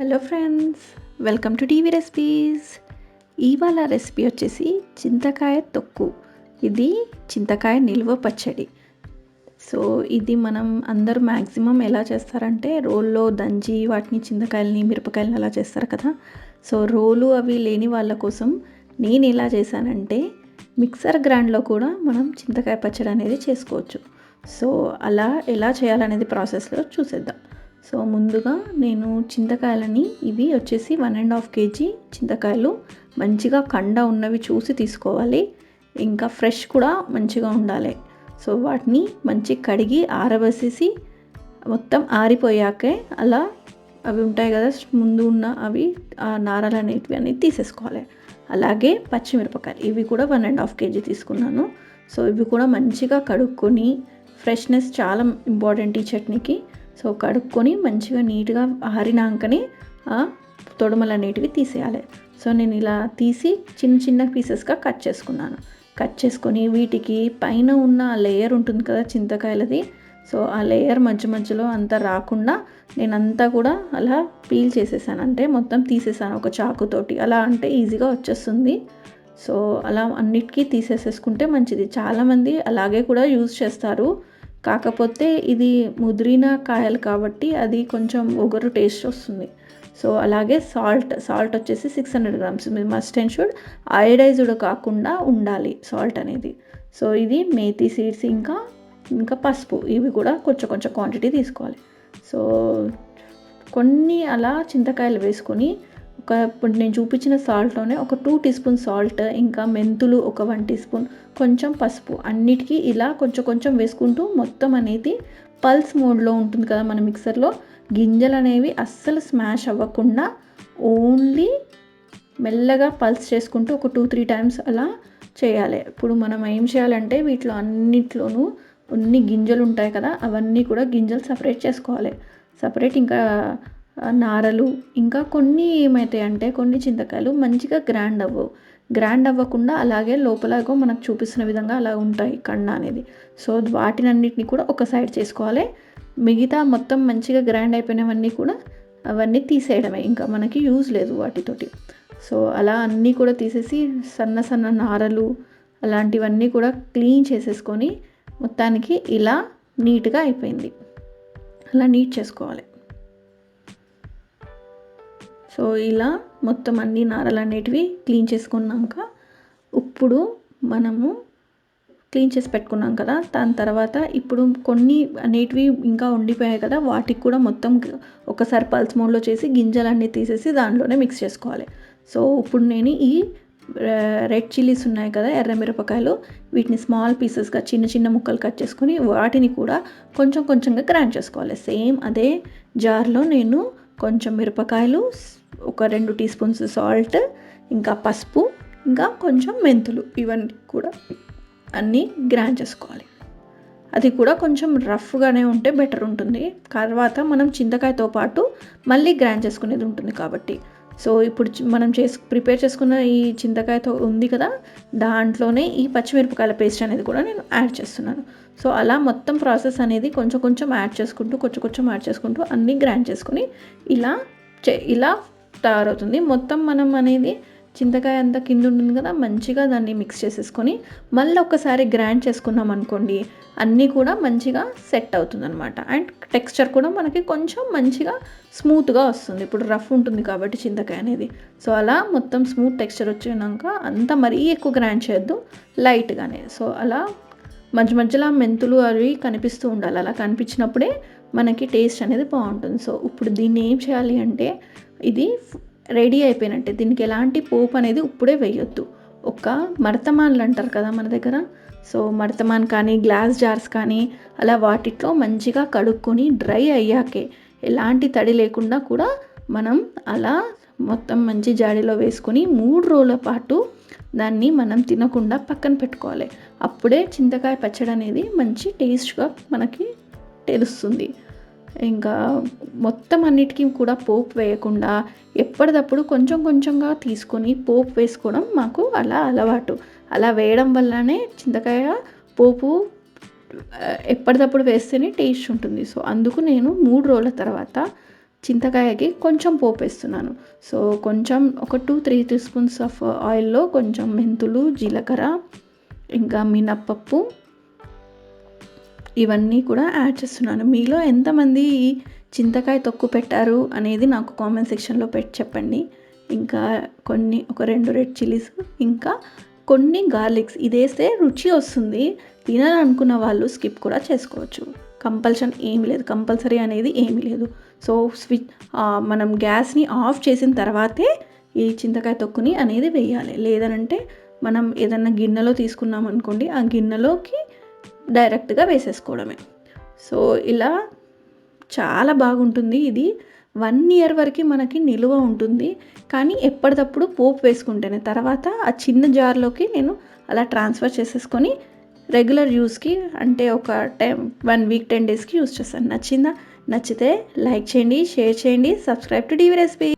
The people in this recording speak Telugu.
Hello friends welcome to TV recipes. ఇవాళ రెసిపీ వచ్చేసి చింతకాయ తొక్కు. ఇది చింతకాయ నిల్వ పచ్చడి. సో ఇది మనం అందరూ మ్యాక్సిమం ఎలా చేస్తారంటే రోల్లో దంచి వాటిని చింతకాయలని మిరపకాయలని అలా చేస్తారు కదా. సో రోలు అవి లేని వాళ్ళ కోసం నేను ఎలా చేశానంటే మిక్సర్ గ్రైండ్లో కూడా మనం చింతకాయ పచ్చడి అనేది చేసుకోవచ్చు. సో అలా ఎలా చేయాలనేది ప్రాసెస్లో చూసేద్దాం. సో ముందుగా నేను చింతకాయలని ఇవి వచ్చేసి వన్ అండ్ హాఫ్ కేజీ చింతకాయలు. మంచిగా కండ ఉన్నవి చూసి తీసుకోవాలి. ఇంకా ఫ్రెష్ కూడా మంచిగా ఉండాలి. సో వాటిని మంచి కడిగి ఆరవేసేసి మొత్తం ఆరిపోయాకే అలా అవి ఉంటాయి కదా ముందు ఉన్న అవి ఆ నారలు అనేటివి అనేది తీసేసుకోవాలి. అలాగే పచ్చిమిరపకాయలు ఇవి కూడా వన్ అండ్ హాఫ్ కేజీ తీసుకున్నాను. సో ఇవి కూడా మంచిగా కడుక్కొని ఫ్రెష్నెస్ చాలా ఇంపార్టెంట్ ఈ చట్నీకి. సో కడుక్కొని మంచిగా నీట్గా ఆరినాకనే ఆ తొడమలు అనేటివి తీసేయాలి. సో నేను ఇలా తీసి చిన్న చిన్న పీసెస్గా కట్ చేసుకున్నాను. కట్ చేసుకొని వీటికి పైన ఉన్న లేయర్ ఉంటుంది కదా చింతకాయలది సో ఆ లేయర్ మధ్య మధ్యలో అంతా రాకుండా నేను అంతా కూడా అలా పీల్ చేసేసాను. అంటే మొత్తం తీసేసాను ఒక చాకుతోటి. అలా అంటే ఈజీగా వచ్చేస్తుంది. సో అలా అన్నిటికీ తీసేసేసుకుంటే మంచిది. చాలామంది అలాగే కూడా యూజ్ చేస్తారు. కాకపోతే ఇది ముదిరిన కాయలు కాబట్టి అది కొంచెం ఒగరు టేస్ట్ వస్తుంది. సో అలాగే సాల్ట్ సాల్ట్ వచ్చేసి సిక్స్ హండ్రెడ్ గ్రామ్స్ మీరు మస్ట్ అండ్ షుడ్ అయోడైజ్డ్ కాకుండా ఉండాలి సాల్ట్ అనేది. సో ఇది మేతి సీడ్స్ ఇంకా ఇంకా పసుపు ఇవి కూడా కొంచెం కొంచెం క్వాంటిటీ తీసుకోవాలి. సో కొన్ని అలా చింతకాయలు వేసుకొని ఒక ఇప్పుడు నేను చూపించిన సాల్ట్లోనే ఒక టూ టీ స్పూన్ సాల్ట్ ఇంకా మెంతులు ఒక వన్ టీ స్పూన్ కొంచెం పసుపు అన్నిటికీ ఇలా కొంచెం కొంచెం వేసుకుంటూ మొత్తం అనేది పల్స్ మోడ్లో ఉంటుంది కదా మన మిక్సర్లో. గింజలు అనేవి అస్సలు స్మాష్ అవ్వకుండా ఓన్లీ మెల్లగా పల్స్ చేసుకుంటూ ఒక టూ త్రీ టైమ్స్ అలా చేయాలి. ఇప్పుడు మనం ఏం చేయాలంటే వీటిలో అన్నిట్లోనూ అన్ని గింజలు ఉంటాయి కదా అవన్నీ కూడా గింజలు సపరేట్ చేసుకోవాలి. సపరేట్ ఇంకా నారలు ఇంకా కొన్ని ఏమవుతాయి అంటే కొన్ని చింతకాయలు మంచిగా గ్రాండ్ అవ్వవు. గ్రాండ్ అవ్వకుండా అలాగే లోపలగో మనకు చూపిస్తున్న విధంగా అలా ఉంటాయి కండ అనేది. సో వాటినన్నిటిని కూడా ఒక సైడ్ చేసుకోవాలి. మిగతా మొత్తం మంచిగా గ్రాండ్ అయిపోయినవన్నీ కూడా అవన్నీ తీసేయడమే. ఇంకా మనకి యూజ్ లేదు వాటితోటి. సో అలా అన్నీ కూడా తీసేసి సన్న సన్న నారలు అలాంటివన్నీ కూడా క్లీన్ చేసేసుకొని మొత్తానికి ఇలా నీట్గా అయిపోయింది. అలా నీట్ చేసుకోవాలి. సో ఇలా మొత్తం అన్ని నారలు అనేటివి క్లీన్ చేసుకున్నాక ఇప్పుడు మనము క్లీన్ చేసి పెట్టుకున్నాం కదా దాని తర్వాత ఇప్పుడు కొన్ని అనేటివి ఇంకా ఉండిపోయాయి కదా వాటికి కూడా మొత్తం ఒకసారి పల్స్ మోడ్లో చేసి గింజలన్నీ తీసేసి దాంట్లోనే మిక్స్ చేసుకోవాలి. సో ఇప్పుడు నేను ఈ రెడ్ చిల్లీస్ ఉన్నాయి కదా ఎర్ర మిరపకాయలు వీటిని స్మాల్ పీసెస్గా చిన్న చిన్న ముక్కలు కట్ చేసుకొని వాటిని కూడా కొంచెం కొంచెంగా గ్రైండ్ చేసుకోవాలి. సేమ్ అదే జార్లో నేను కొంచెం మిరపకాయలు ఒక రెండు టీ స్పూన్స్ సాల్ట్ ఇంకా పసుపు ఇంకా కొంచెం మెంతులు. ఇవన్నీ కూడా అన్నీ గ్రైండ్ చేసుకోవాలి. అది కూడా కొంచెం రఫ్గానే ఉంటే బెటర్ ఉంటుంది. తర్వాత మనం చింతకాయతో పాటు మళ్ళీ గ్రైండ్ చేసుకునేది ఉంటుంది కాబట్టి సో ఇప్పుడు మనం చేసు ప్రిపేర్ చేసుకున్న ఈ చింతకాయతో ఉంది కదా దాంట్లోనే ఈ పచ్చిమిరపకాయల పేస్ట్ అనేది కూడా నేను యాడ్ చేస్తున్నాను. సో అలా మొత్తం ప్రాసెస్ అనేది కొంచెం కొంచెం యాడ్ చేసుకుంటూ కొంచెం కొంచెం యాడ్ చేసుకుంటూ అన్నీ గ్రైండ్ చేసుకుని ఇలా చే ఇలా తయారవుతుంది. మొత్తం మనం అనేది చింతకాయ అంతా కింద ఉంటుంది కదా మంచిగా దాన్ని మిక్స్ చేసేసుకొని మళ్ళీ ఒకసారి గ్రైండ్ చేసుకున్నాం అనుకోండి అన్నీ కూడా మంచిగా సెట్ అవుతుంది అనమాట అండ్ టెక్స్చర్ కూడా మనకి కొంచెం మంచిగా స్మూత్గా వస్తుంది. ఇప్పుడు రఫ్ ఉంటుంది కాబట్టి చింతకాయ అనేది. సో అలా మొత్తం స్మూత్ టెక్స్చర్ వచ్చినాక అంత మరీ ఎక్కువ గ్రైండ్ చేయొద్దు. లైట్గానే. సో అలా మధ్య మధ్యలో మెంతులు అవి కనిపిస్తూ ఉండాలి. అలా కనిపించినప్పుడే మనకి టేస్ట్ అనేది బాగుంటుంది. సో ఇప్పుడు దీన్ని ఏం చేయాలి అంటే ఇది రెడీ అయిపోయినట్టే. దీనికి ఎలాంటి పోపు అనేది ఇప్పుడే వేయొద్దు. ఒక మడతమాన్లు అంటారు కదా మన దగ్గర. సో మడతమాన్ కానీ గ్లాస్ జార్స్ కానీ అలా వాటిట్లో మంచిగా కడుక్కొని డ్రై అయ్యాకే ఎలాంటి తడి లేకుండా కూడా మనం అలా మొత్తం మంచి జాడీలో వేసుకొని మూడు రోజుల పాటు దాన్ని మనం తినకుండా పక్కన పెట్టుకోవాలి. అప్పుడే చింతకాయ పచ్చడి అనేది మంచి టేస్ట్గా మనకి తెలుస్తుంది. ఇంకా మొత్తం అన్నిటికీ కూడా పోపు వేయకుండా ఎప్పటికప్పుడు కొంచెం కొంచెంగా తీసుకొని పోపు వేసుకోవడం మాకు అలా అలవాటు. అలా వేయడం వల్లనే చింతకాయ పోపు ఎప్పటికప్పుడు వేస్తేనే టేస్ట్ ఉంటుంది. సో అందుకు నేను మూడు రోజుల తర్వాత చింతకాయకి కొంచెం పోపు వేస్తున్నాను. సో కొంచెం ఒక two three teaspoons of ఆయిల్లో కొంచెం మెంతులు జీలకర్ర ఇంకా మినప్పప్పు ఇవన్నీ కూడా యాడ్ చేస్తున్నాను. మీలో ఎంతమంది చింతకాయ తొక్కు పెట్టారు అనేది నాకు కామెంట్ సెక్షన్లో పెట్టి చెప్పండి. ఇంకా కొన్ని ఒక రెండు రెడ్ చిల్లీస్ ఇంకా కొన్ని గార్లిక్స్. ఇదేస్తే రుచి వస్తుంది. తినాలనుకున్న వాళ్ళు స్కిప్ కూడా చేసుకోవచ్చు. కంపల్షన్ ఏమీ లేదు. కంపల్సరీ అనేది ఏమీ లేదు. సో స్విచ్ మనం గ్యాస్ని ఆఫ్ చేసిన తర్వాతే ఈ చింతకాయ తొక్కుని అనేది వేయాలి. లేదనంటే మనం ఏదన్నా గిన్నెలో తీసుకున్నాం అనుకోండి ఆ గిన్నెలోకి డైరెక్ట్గా వేసేసుకోవడమే. సో ఇలా చాలా బాగుంటుంది ఇది. వన్ ఇయర్ వరకు మనకి నిలువ ఉంటుంది. కానీ ఎప్పటికప్పుడు పోపు వేసుకుంటేనే. తర్వాత ఆ చిన్న జార్లోకి నేను అలా ట్రాన్స్ఫర్ చేసేసుకొని రెగ్యులర్ యూస్కి అంటే ఒక టెన్ వన్ వీక్ టెన్ డేస్కి యూస్ చేస్తాను. నచ్చిందా? నచ్చితే లైక్ చేయండి షేర్ చేయండి సబ్స్క్రైబ్ టు డీవీ రెసిపీ.